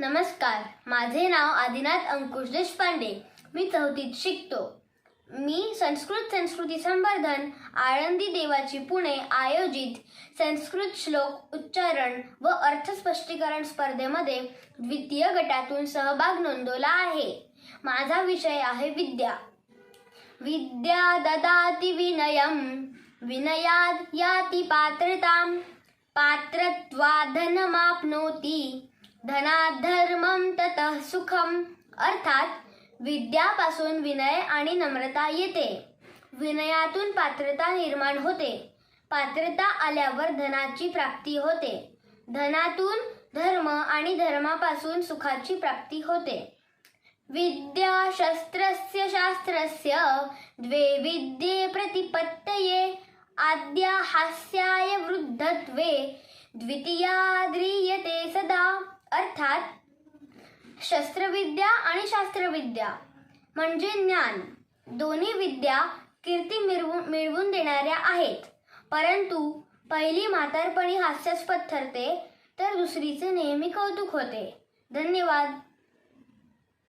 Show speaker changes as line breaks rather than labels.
नमस्कार माझे नाव आदिनाथ अंकुश देशपांडे. मी चौथीत शिकतो. मी संस्कृत संस्कृती संवर्धन आळंदी देवाची पुणे आयोजित संस्कृत श्लोक उच्चारण व अर्थ स्पष्टीकरण स्पर्धेमध्ये द्वितीय गटातून सहभाग नोंदवला आहे. माझा विषय आहे विद्या. विद्या ददाति विनयम विनयात याती पात्रतां पात्रत्वा धनमाप्नोति धनात् धर्मं ततः सुखम अर्थात विद्यापासून विनय आणि नम्रता येते. विनयातून पात्रता निर्माण होते. पात्रता आल्यावर धनाची प्राप्ती होते. धनातून धर्म आणि धर्मापासून सुखाची प्राप्ती होते. विद्या शस्त्रस्य शास्त्रस्य द्वे विद्ये प्रतिपत्तये आद्या हास्याय वृद्धत्वे द्वितीयाद्रिय अर्थात शस्त्रविद्या आणि शास्त्रविद्या म्हणजे ज्ञान. दोन्ही विद्या कीर्ती मिळवून मिळवून देणाऱ्या आहेत. परंतु पहिली म्हातारपणी हास्यास्पद ठरते तर दुसरीचे नेहमी कौतुक होते. धन्यवाद.